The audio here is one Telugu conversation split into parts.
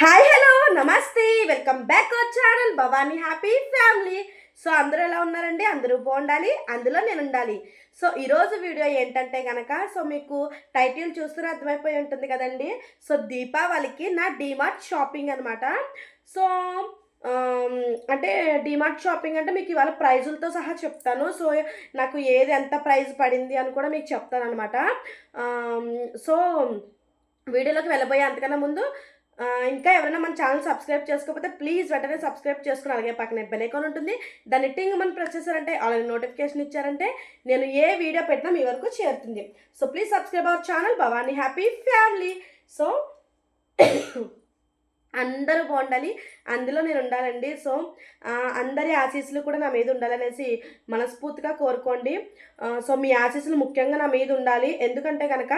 హాయ్ హలో నమస్తే. Welcome back our channel Bhavani happy family so అందరూ ఎలా ఉన్నారండి? అందరూ బాగుండాలి అందులో నేను ఉండాలి. సో ఈరోజు వీడియో ఏంటంటే కనుక సో మీకు టైటిల్ చూస్తూనే అర్థమైపోయి ఉంటుంది కదండి. సో దీపావళికి నా డీమార్ట్ షాపింగ్ అనమాట సో అంటే డిమార్ట్ షాపింగ్ అంటే మీకు ఇవాళ ప్రైజులతో సహా చెప్తాను. సో నాకు ఏది ఎంత ప్రైజ్ పడింది అని కూడా మీకు చెప్తాను అనమాట సో um, వీడియోలోకి వెళ్ళబోయే అంతకన్నా ముందు ఇంకా ఎవరైనా మన ఛానల్ సబ్స్క్రైబ్ చేసుకోకపోతే ప్లీజ్ వెంటనే సబ్స్క్రైబ్ చేసుకుని అలాగే పక్కన బెల్ ఐకాన్ ఉంటుంది. దాన్ని టింగ్ మనం ప్రెస్ చేశారంటే అలాగే నోటిఫికేషన్ ఇచ్చారంటే నేను ఏ వీడియో పెట్టినా మీ వరకు చేరుతుంది. So please subscribe our channel Bhavani happy family so అందరూ బాగుండాలి. అందులో నేను ఉండాలండి. సో అందరి ఆశీస్సులు కూడా నా మీద ఉండాలనేసి మనస్ఫూర్తిగా కోరుకోండి. సో మీ ఆశీస్సులు ముఖ్యంగా నా మీద ఉండాలి. ఎందుకంటే కనుక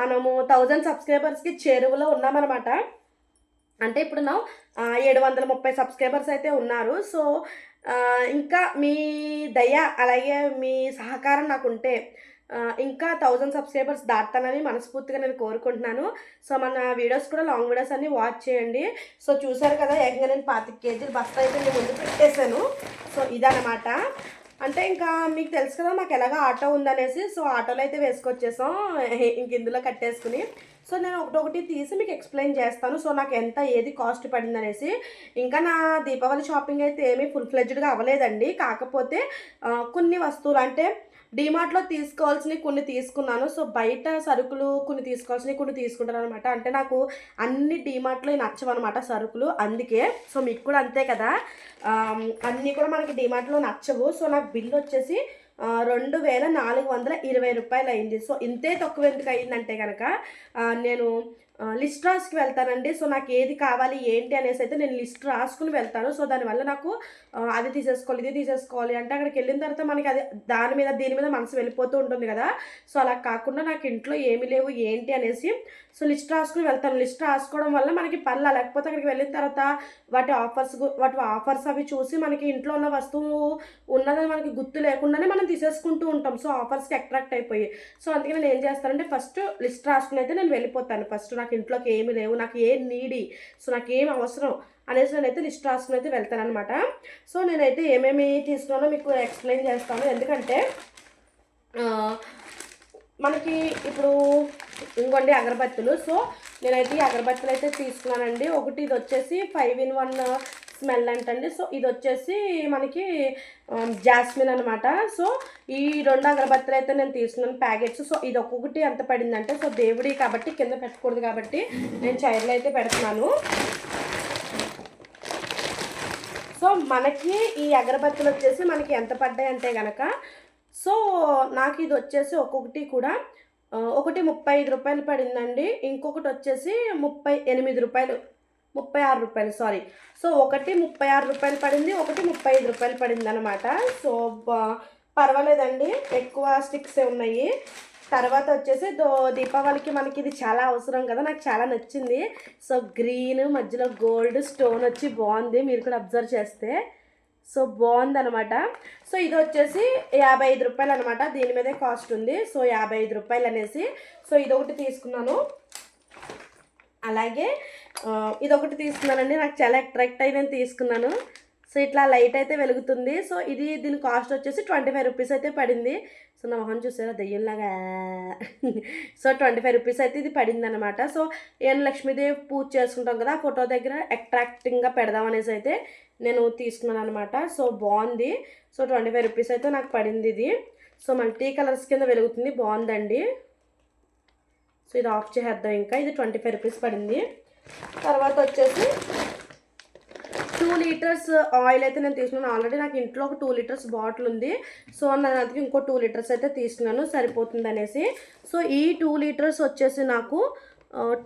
మనము థౌజండ్ సబ్స్క్రైబర్స్కి చేరువలో ఉన్నామన్నమాట. అంటే ఇప్పుడు నా ఏడు వందల ముప్పై సబ్స్క్రైబర్స్ అయితే ఉన్నారు. సో ఇంకా మీ దయ అలాగే మీ సహకారం నాకు ఉంటే ఇంకా థౌజండ్ సబ్స్క్రైబర్స్ దాటానని మనస్ఫూర్తిగా నేను కోరుకుంటున్నాను. సో మన వీడియోస్ కూడా లాంగ్ వీడియోస్ అన్ని వాచ్ చేయండి. సో చూసారు కదా ఏకంగా నేను పాతిక కేజీలు బస్తా అయితే నేను ముందు పెట్టేశాను. సో ఇదన్నమాట. అంటే ఇంకా మీకు తెలుసు కదా మాకు ఎలాగ ఆటో ఉందనేసి సో ఆటోలో అయితే వేసుకొచ్చేసాం. ఇంక ఇందులో కట్టేసుకుని. సో నేను ఒకటొకటి తీసి మీకు ఎక్స్ప్లెయిన్ చేస్తాను. సో నాకు ఎంత ఏది కాస్ట్ పడింది అనేసి ఇంకా నా దీపావళి షాపింగ్ అయితే ఏమీ ఫుల్ ఫ్లెడ్జ్డ్గా అవ్వలేదండి. కాకపోతే కొన్ని వస్తువులు అంటే డిమార్ట్లో తీసుకోవాల్సినవి కొన్ని తీసుకున్నాను. సో బయట సరుకులు కొన్ని తీసుకోవాల్సినవి కొన్ని తీసుకుంటాను అనమాట అంటే నాకు అన్ని డిమార్ట్లో నచ్చవన్నమాట సరుకులు. అందుకే సో మీకు కూడా అంతే కదా. అన్నీ కూడా మనకి డిమార్ట్లో నచ్చవు. సో నాకు బిల్ వచ్చేసి రెండు వేల నాలుగు వందల ఇరవై రూపాయలు అయింది సో ఇంతే తక్కువ ఎందుకు అయిందంటే కనుక నేను లిస్ట్ రాసుకు వెళ్తానండి. సో నాకు ఏది కావాలి ఏంటి అనేసి అయితే నేను లిస్ట్ రాసుకుని వెళ్తాను. సో దానివల్ల నాకు అది తీసేసుకోవాలి ఇది తీసేసుకోవాలి అంటే అక్కడికి వెళ్ళిన తర్వాత మనకి అది దాని మీద దీని మీద మనసు వెళ్ళిపోతూ ఉంటుంది కదా. సో అలా కాకుండా నాకు ఇంట్లో ఏమి లేవు ఏంటి అనేసి సో లిస్ట్ రాసుకుని వెళ్తాను. లిస్ట్ రాసుకోవడం వల్ల మనకి పనులు లేకపోతే అక్కడికి వెళ్ళిన తర్వాత వాటి ఆఫర్స్ వాటి ఆఫర్స్ అవి చూసి మనకి ఇంట్లో ఉన్న వస్తువు ఉన్నదని మనకి గుర్తు లేకుండానే మనం తీసేసుకుంటూ ఉంటాం. సో ఆఫర్స్కి అట్రాక్ట్ అయిపోయి. సో అందుకే నేను ఏం చేస్తానంటే ఫస్ట్ లిస్ట్ రాసుకుని అయితే నేను వెళ్ళిపోతాను. ఫస్ట్ నాకు ఇంట్లోకి ఏమి లేవు నాకు ఏం నీడి సో నాకు ఏం అవసరం అనేసి నేనైతే లిస్ట్ రాసుకుని అయితే వెళ్తాననమాట సో నేనైతే ఏమేమి తీసుకున్నానో మీకు ఎక్స్ప్లెయిన్ చేస్తాను. ఎందుకంటే మనకి ఇప్పుడు ఇంకోండి అగరబత్తులు. సో నేనైతే ఈ అగరబత్తులు అయితే తీసుకున్నానండి. ఒకటి ఇది వచ్చేసి ఫైవ్ ఇన్ వన్ స్మెల్ అంటండి. సో ఇది వచ్చేసి మనకి జాస్మిన్ అనమాట సో ఈ రెండు అగరబత్తులు అయితే నేను తీసుకున్నాను ప్యాకెట్స్. సో ఇది ఒక్కొక్కటి ఎంత పడిందంటే సో దేవుడి కాబట్టి కింద పెట్టకూడదు కాబట్టి నేను చైర్లో అయితే పెడుతున్నాను. సో మనకి ఈ అగరబత్తులు వచ్చేసి మనకి ఎంత పడ్డాయి అంటే కనుక సో నాకు ఇది వచ్చేసి ఒక్కొక్కటి కూడా ఒకటి ముప్పై ఐదు రూపాయలు పడిందండి. ఇంకొకటి వచ్చేసి ముప్పై ఎనిమిది రూపాయలు. ముప్పై ఆరు రూపాయలు సారీ సో ఒకటి ముప్పై ఆరు రూపాయలు పడింది ఒకటి ముప్పై ఐదు రూపాయలు పడింది అనమాట సో పర్వాలేదండి ఎక్కువ స్టిక్స్ ఉన్నాయి. తర్వాత వచ్చేసి దో దీపావళికి మనకి ఇది చాలా అవసరం కదా నాకు చాలా నచ్చింది. సో గ్రీన్ మధ్యలో గోల్డ్ స్టోన్ వచ్చి బాగుంది మీరు కూడా అబ్జర్వ్ చేస్తే. సో బాగుంది అనమాట సో ఇది వచ్చేసి యాభై ఐదు రూపాయలు అనమాట దీని మీదే కాస్ట్ ఉంది. సో యాభై ఐదు రూపాయలు అనేసి. సో ఇది ఒకటి తీసుకున్నాను. అలాగే ఇదొకటి తీసుకున్నానండి. నాకు చాలా అట్రాక్ట్ అయి నేను తీసుకున్నాను. సో ఇట్లా లైట్ అయితే వెలుగుతుంది. సో ఇది దీని కాస్ట్ వచ్చేసి ట్వంటీ ఫైవ్ రూపీస్ అయితే పడింది. సో నా మొహం చూసారా? దెయ్యంలాగా. సో ట్వంటీ ఫైవ్ రూపీస్ అయితే ఇది పడింది అనమాట సో ఏం లక్ష్మీదేవి పూజ చేసుకుంటాం కదా ఫోటో దగ్గర అట్రాక్టింగ్గా పెడదాం అనేసి అయితే నేను తీసుకున్నాను అనమాట సో బాగుంది. సో ట్వంటీ ఫైవ్ రూపీస్ అయితే నాకు పడింది ఇది. సో మల్టీ కలర్స్ కింద వెలుగుతుంది. బాగుందండి. సో ఇది ఆఫ్ చేసేద్దాం ఇంకా. ఇది ట్వంటీ ఫైవ్ రూపీస్ పడింది. తర్వాత వచ్చేసి టూ లీటర్స్ ఆయిల్ అయితే నేను తీసుకున్నాను. ఆల్రెడీ నాకు ఇంట్లో ఒక టూ లీటర్స్ బాటిల్ ఉంది. సో నేను అందుకే ఇంకో టూ లీటర్స్ అయితే తీసుకున్నాను. సరిపోతుంది అనేసి. సో ఈ టూ లీటర్స్ వచ్చేసి నాకు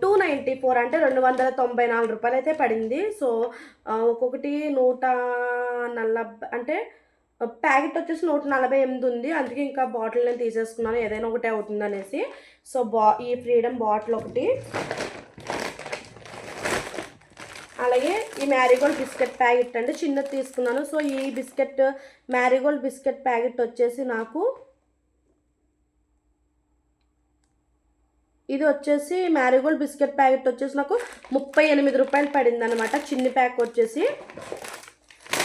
టూ నైంటీ ఫోర్ అంటే రెండు వందల తొంభై నాలుగు రూపాయలు అయితే పడింది. సో ఒక్కొక్కటి నూట నలభై అంటే ప్యాకెట్ వచ్చేసి నూట నలభై ఎనిమిది ఉంది. అందుకే ఇంకా బాటిల్ నేను తీసేసుకున్నాను. ఏదైనా ఒకటే అవుతుంది అనేసి. సో బా ఈ ఫ్రీడమ్ బాటిల్ ఒకటి. అలాగే ఈ మ్యారీగోల్డ్ బిస్కెట్ ప్యాకెట్ అండి. చిన్నది తీసుకున్నాను. సో ఈ బిస్కెట్ మ్యారీగోల్డ్ బిస్కెట్ ప్యాకెట్ వచ్చేసి నాకు ఇది వచ్చేసి మ్యారీగోల్డ్ బిస్కెట్ ప్యాకెట్ వచ్చేసి నాకు ముప్పై ఎనిమిది రూపాయలు పడింది అనమాట చిన్ని ప్యాక్ వచ్చేసి.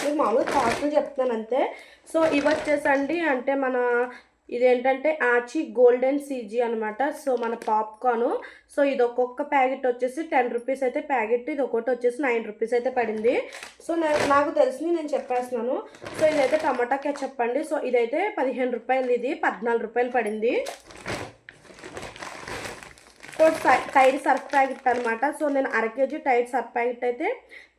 మీకు మామూలుగా కాస్ట్లు చెప్తున్నాను అంతే సో ఇవి వచ్చేసండి అంటే మన ఇదేంటంటే ఆచి గోల్డెన్ సీజీ అనమాట సో మన పాప్కార్న్ సో ఇది ఒక్కొక్క ప్యాకెట్ వచ్చేసి టెన్ రూపీస్ అయితే ప్యాకెట్ ఇది ఒకటి వచ్చేసి నైన్ రూపీస్ అయితే పడింది. సో నాకు తెలిసింది నేను చెప్పేస్తున్నాను. సో ఇదైతే టమాటా కెచప్ అండి. సో ఇదైతే పదిహేను రూపాయలు ఇది పద్నాలుగు రూపాయలు పడింది. సో టై- టైడ్ సర్ఫ్ ప్యాకెట్ అనమాట సో నేను అర కేజీ టైడ్ సర్ఫ్ ప్యాకెట్ అయితే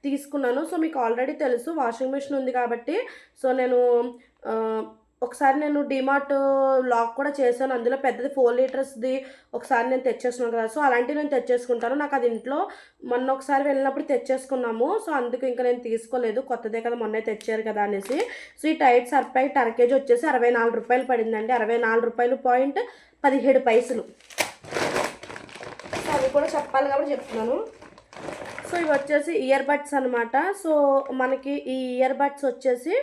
తీసుకున్నాను. సో మీకు ఆల్రెడీ తెలుసు వాషింగ్ మిషన్ ఉంది కాబట్టి. సో నేను ఒకసారి నేను డిమార్ట్ లాక్ కూడా చేశాను. అందులో పెద్దది ఫోర్ లీటర్స్ది ఒకసారి నేను తెచ్చేసుకున్నాను కదా. సో అలాంటివి నేను తెచ్చేసుకుంటాను. నాకు అది ఇంట్లో మొన్న ఒకసారి వెళ్ళినప్పుడు తెచ్చేసుకున్నాము. సో అందుకు ఇంకా నేను తీసుకోలేదు. కొత్తదే కదా మొన్నే తెచ్చారు కదా అనేసి. సో ఈ టైట్ సర్పైట్ ప్యాకెట్ అర కేజీ వచ్చేసి అరవై నాలుగు రూపాయలు పడిందండి. అరవై నాలుగు రూపాయలు పాయింట్ పదిహేడు పైసలు. సో అవి కూడా చెప్పాలి కాబట్టి చెప్తున్నాను. సో ఇవి వచ్చేసి ఇయర్ బడ్స్ అనమాట సో మనకి ఈ ఇయర్ బడ్స్ వచ్చేసి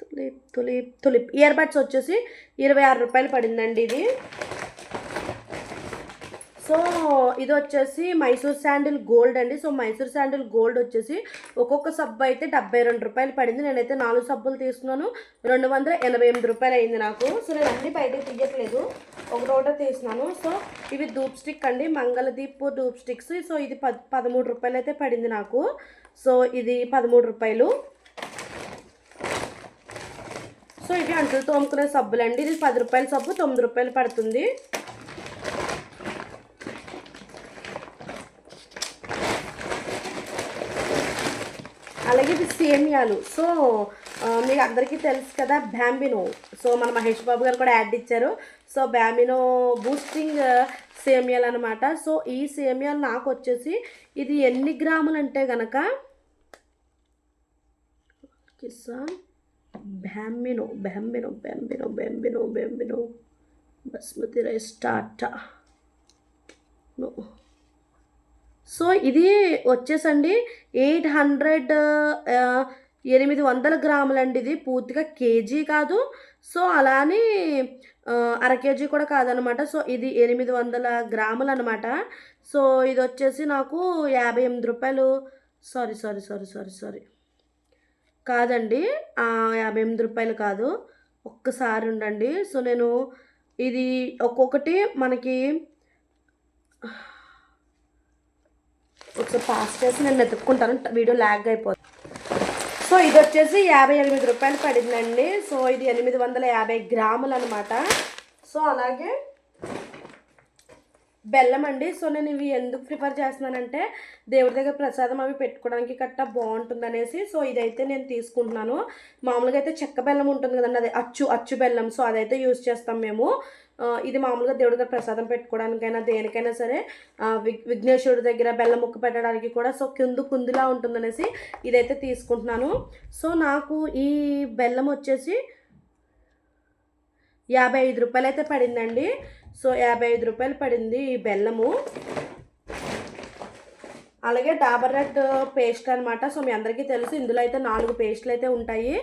Tulip Tulip Tulip. Ear buds వచ్చేసి ఇరవై ఆరు రూపాయలు పడిందండి ఇది. సో ఇది వచ్చేసి మైసూర్ శాండిల్ గోల్డ్ అండి. సో మైసూర్ శాండిల్ గోల్డ్ వచ్చేసి ఒక్కొక్క సబ్బు అయితే డెబ్బై రెండు రూపాయలు పడింది. నేనైతే నాలుగు సబ్బులు తీసుకున్నాను. రెండు వందల ఎనభై ఎనిమిది రూపాయలు అయింది నాకు. సో నేను అన్ని బయటకు తీయట్లేదు. ఒకటొకటే తీసినాను. సో ఇవి ధూప్ స్టిక్ అండి. మంగళదీప్ ధూప్ స్టిక్స్. సో ఇది పద్ పదమూడు రూపాయలు అయితే పడింది నాకు. సో ఇది పదమూడు రూపాయలు. సో ఇవి అంటులు తోముకునే సబ్బులు అండి ఇది పది రూపాయల సబ్బు తొమ్మిది రూపాయలు పడుతుంది. అలాగే ఇది సేమియాలు. సో మీకు అందరికీ తెలుసు కదా బ్యాంబినో. సో మన మహేష్ బాబు గారు కూడా యాడ్ ఇచ్చారు. సో బ్యాంబినో బూస్టింగ్ సేమియాలు అనమాట సో ఈ సేమియాలు నాకు వచ్చేసి ఇది ఎన్ని గ్రాములు అంటే గనక Kisan Bambino Bambino Bambino Bambino Bambino basmati rice Tata. No. So ఇది వచ్చేసండి ఎయిట్ హండ్రెడ్ ఎనిమిది వందల గ్రాములండి ఇది. పూర్తిగా కేజీ కాదు. సో అలానే ఆ, అర కేజీ కూడా కాదనమాట. సో ఇది ఎనిమిది వందల గ్రాములు అనమాట సో ఇది వచ్చేసి నాకు యాభై ఎనిమిది రూపాయలు. Sorry sorry sorry sorry sorry. కాదండి యాభై ఎనిమిది రూపాయలు కాదు. ఒక్కసారి ఉండండి. సో నేను ఇది ఒక్కొక్కటి మనకి ఒకసారి పాస్ చేసి నేను వెతుక్కుంటాను. వీడియో ల్యాగ్ అయిపోతుంది సో ఇది వచ్చేసి యాభై ఎనిమిది రూపాయలు పడిందండి. సో ఇది ఎనిమిది వందల యాభై గ్రాములు అనమాట సో అలాగే బెల్లం అండి. సో నేను ఇవి ఎందుకు ప్రిఫర్ చేస్తున్నానంటే దేవుడి దగ్గర ప్రసాదం అవి పెట్టుకోవడానికి కట్ట బాగుంటుంది అనేసి సో ఇదైతే నేను తీసుకుంటున్నాను. మామూలుగా అయితే చెక్క బెల్లం ఉంటుంది కదండి అది అచ్చు అచ్చు బెల్లం. సో అదైతే యూజ్ చేస్తాం మేము. ఇది మామూలుగా దేవుడి దగ్గర ప్రసాదం పెట్టుకోవడానికైనా దేనికైనా సరే విఘ్నేశ్వరుడి దగ్గర బెల్లం ముక్క పెట్టడానికి కూడా సో కిందు కుందులా ఉంటుందనేసి ఇదైతే తీసుకుంటున్నాను. సో నాకు ఈ బెల్లం వచ్చేసి యాభై ఐదు రూపాయలు అయితే పడిందండి. సో యాభై ఐదు రూపాయలు పడింది ఈ బెల్లము. అలాగే డాబర్ రెడ్ పేస్ట్ అనమాట సో మీ అందరికీ తెలుసు ఇందులో అయితే నాలుగు పేస్ట్లు అయితే ఉంటాయి.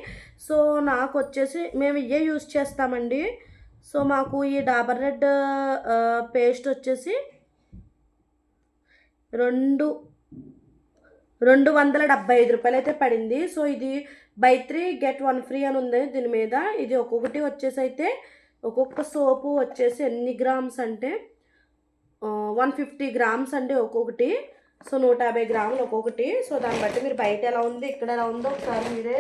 సో నాకు వచ్చేసి మేము ఇవే యూజ్ చేస్తామండి. సో మాకు ఈ డాబర్ రెడ్ పేస్ట్ వచ్చేసి రెండు రెండు వందల డెబ్బై ఐదు రూపాయలు అయితే పడింది. సో ఇది buy three get one free అని ఉంది దీని మీద. ఇది ఒక్కొక్కటి వచ్చేసి అయితే ఒక్కొక్క సోపు వచ్చేసి ఎన్ని గ్రామ్స్ అంటే వన్ ఫిఫ్టీ గ్రామ్స్ అండి ఒక్కొక్కటి. సో నూట యాభై గ్రాములు ఒక్కొక్కటి. సో దాన్ని బట్టి మీరు బయట ఎలా ఉంది ఇక్కడ ఎలా ఉందో ఒకసారి మీరే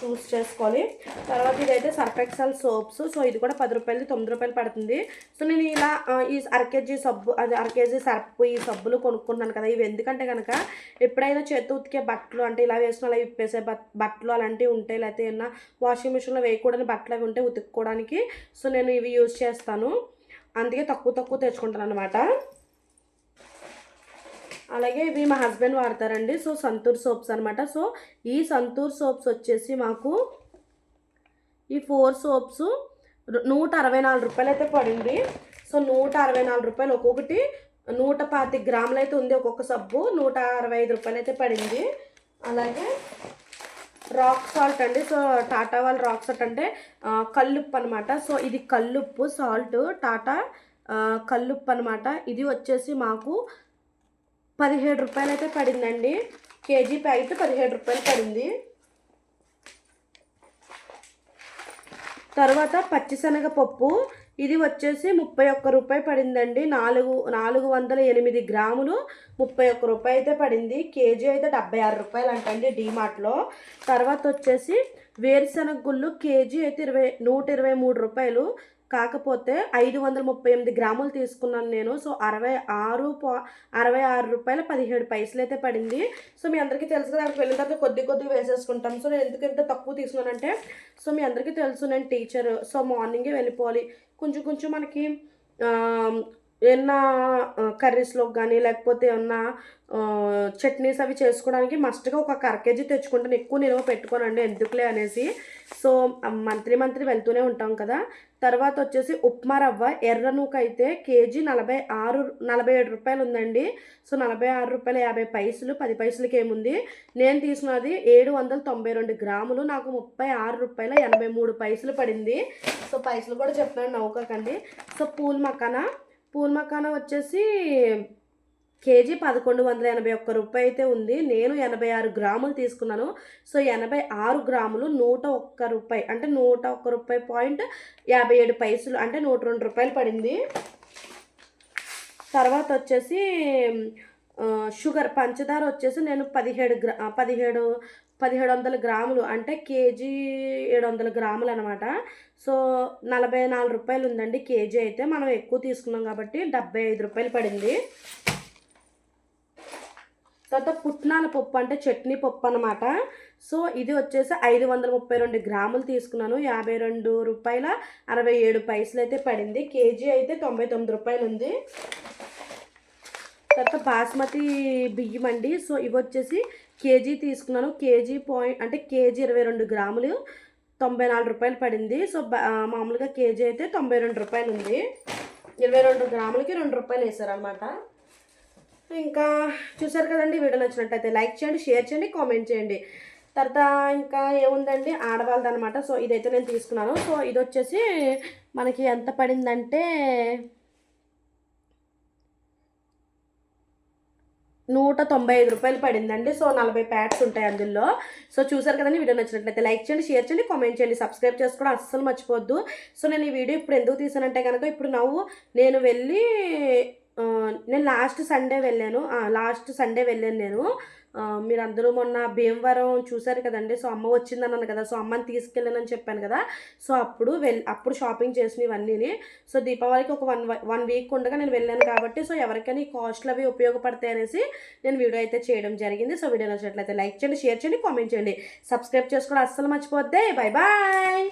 చూస్ చేసుకోవాలి. తర్వాత ఇదైతే సర్ఫ్ ఎక్సెల్ సోప్స్. సో ఇది కూడా పది రూపాయలు తొమ్మిది రూపాయలు పడుతుంది. సో నేను ఇలా ఈ అరకేజీ సబ్బు అది అరకేజీ సర్పు సర్ఫ్ ఈ సబ్బులు కొనుక్కున్నాను కదా. ఇవి ఎందుకంటే కనుక ఎప్పుడైనా చేతి ఉతికే బట్టలు అంటే ఇలా వేసిన అలా విప్పేసే బట్టలు అలాంటివి ఉంటాయి లేకపోతే ఏమన్నా వాషింగ్ మిషన్లో వేయకూడని బట్టలు అవి ఉంటే ఉతుక్కోవడానికి. సో నేను ఇవి యూజ్ చేస్తాను. అందుకే తక్కువ తక్కువ తెచ్చుకుంటాను అనమాట అలాగే ఇవి మా హస్బెండ్ వాడతారండి. సో సంతూర్ సోప్స్ అనమాట సో ఈ సంతూర్ సోప్స్ వచ్చేసి మాకు ఈ ఫోర్ సోప్స్ నూట అరవై నాలుగు రూపాయలు అయితే పడింది. సో నూట అరవై నాలుగు రూపాయలు. ఒక్కొక్కటి నూట పాతి గ్రాములు అయితే ఉంది. ఒక్కొక్క సబ్బు నూట అరవై ఐదు రూపాయలు అయితే పడింది. అలాగే రాక్ సాల్ట్ అండి. సో టాటా వాళ్ళ రాక్ సాల్ట్ అంటే కల్లుప్పు అనమాట సో ఇది కల్లుప్పు సాల్ట్ టాటా కల్లుప్పు అనమాట ఇది వచ్చేసి మాకు పదిహేడు రూపాయలు అయితే పడిందండి. కేజీ ప్యాకెట్ పదిహేడు రూపాయలు పడింది. తర్వాత పచ్చిశనగ పప్పు ఇది వచ్చేసి ముప్పై ఒక్క రూపాయి పడిందండి. నాలుగు నాలుగు వందల ఎనిమిది గ్రాములు ముప్పై ఒక్క రూపాయి అయితే పడింది. కేజీ అయితే డెబ్బై ఆరు రూపాయలు అంటండి డీమార్ట్లో. తర్వాత వచ్చేసి వేరుశనగ గుళ్ళు కేజీ అయితే ఇరవై నూట ఇరవై మూడు రూపాయలు. కాకపోతే ఐదు వందల ముప్పై ఎనిమిది గ్రాములు తీసుకున్నాను నేను. సో అరవై ఆరు పా అరవై ఆరు రూపాయల పదిహేడు పైసలు అయితే పడింది. సో మీ అందరికీ తెలుసు కదా అక్కడికి వెళ్ళిన తర్వాత కొద్ది కొద్దిగా వేసేసుకుంటాం. సో నేను ఎందుకు ఇంత తక్కువ తీసుకున్నానంటే సో మీ అందరికీ తెలుసు నేను టీచర్ సో మార్నింగే వెళ్ళిపోవాలి. కొంచెం కొంచెం మనకి ఏమన్నా కర్రీస్లో కానీ లేకపోతే ఏమన్నా చట్నీస్ అవి చేసుకోవడానికి మస్ట్గా ఒక అర కేజీ తెచ్చుకుంటాను. ఎక్కువ నిల్వ పెట్టుకోనండి ఎందుకులే అనేసి. సో మంత్లీ మంత్లీ వెళ్తూనే ఉంటాం కదా. తర్వాత వచ్చేసి ఉప్మా రవ్వ ఎర్ర నూక అయితే కేజీ నలభై ఆరు నలభై ఏడు రూపాయలు ఉందండి. సో నలభై ఆరు రూపాయల యాభై పైసలు పది పైసలకి ఏముంది? నేను తీసుకున్నది ఏడు వందల తొంభై రెండు గ్రాములు నాకు ముప్పై ఆరు రూపాయల ఎనభై మూడు పైసలు పడింది. సో పైసలు కూడా చెప్తున్నాను నవ్వుకోకండి. So pool makhana? Pool makhana వచ్చేసి కేజీ పదకొండు వందల ఎనభై ఒక్క రూపాయి అయితే ఉంది. నేను ఎనభై ఆరు గ్రాములు తీసుకున్నాను. సో ఎనభై ఆరు గ్రాములు నూట ఒక్క రూపాయి. అంటే నూట ఒక్క రూపాయి పాయింట్ యాభై ఏడు పైసలు అంటే నూట రెండు రూపాయలు పడింది. తర్వాత వచ్చేసి షుగర్ పంచదార వచ్చేసి నేను పదిహేడు గ్రా పదిహేడు పదిహేడు వందల గ్రాములు అంటే కేజీ ఏడు వందల గ్రాములు అనమాట సో నలభై నాలుగు రూపాయలు ఉందండి కేజీ అయితే. మనం ఎక్కువ తీసుకున్నాం కాబట్టి డెబ్బై ఐదు రూపాయలు పడింది. తర్వాత పుట్నాల పప్పు అంటే చట్నీ పప్పు అనమాట సో ఇది వచ్చేసి ఐదు వందల ముప్పై రెండు గ్రాములు తీసుకున్నాను. యాభై రెండు రూపాయల అరవై ఏడు పైసలు అయితే పడింది. కేజీ అయితే తొంభై తొమ్మిది రూపాయలు ఉంది. తర్వాత బాస్మతి బియ్యం అండి. సో ఇవి వచ్చేసి కేజీ తీసుకున్నాను. కేజీ పాయింట్ అంటే కేజీ ఇరవై రెండు గ్రాములు తొంభై నాలుగు రూపాయలు పడింది. సో బా- మామూలుగా కేజీ అయితే తొంభై రెండు రూపాయలు ఉంది. ఇరవై రెండు గ్రాములకి రెండు రూపాయలు వేసారనమాట ఇంకా చూసారు కదండి వీడియో నచ్చినట్టయితే లైక్ చేయండి షేర్ చేయండి కామెంట్ చేయండి. తర్వాత ఇంకా ఏముందండి ఆడవాళ్ళది అనమాట సో ఇదైతే నేను తీసుకున్నాను. సో ఇది వచ్చేసి మనకి ఎంత పడిందంటే నూట తొంభై ఐదు రూపాయలు పడిందండి. సో నలభై ప్యాడ్స్ ఉంటాయి అందులో. సో చూసారు కదండి వీడియో నచ్చినట్లయితే లైక్ చేయండి షేర్ చేయండి కామెంట్ చేయండి సబ్స్క్రైబ్ చేసుకోవడం అస్సలు మర్చిపోవద్దు. సో నేను ఈ వీడియో ఇప్పుడు ఎందుకు తీసానంటే కనుక ఇప్పుడు నవ్వు నేను వెళ్ళి నేను లాస్ట్ సండే వెళ్ళాను. లాస్ట్ సండే వెళ్ళాను నేను. మీరందరూ మొన్న భీమవరం చూసారు కదండి. సో అమ్మ వచ్చింది అన్నాను కదా. సో అమ్మని తీసుకెళ్ళానని చెప్పాను కదా. సో అప్పుడు వెల్ అప్పుడు షాపింగ్ చేసిన ఇవన్నీని. సో దీపావళికి ఒక వన్ వన్ వీక్ ఉండగా నేను వెళ్ళాను కాబట్టి సో ఎవరికైనా ఈ కాస్ట్లు అవి ఉపయోగపడతాయి అనేసి నేను వీడియో అయితే చేయడం జరిగింది. సో వీడియో నచ్చినట్లయితే లైక్ చేయండి షేర్ చేయండి కామెంట్ చేయండి. సబ్స్క్రైబ్ చేసుకోవడం అస్సలు మర్చిపోద్దే బాయ్ బాయ్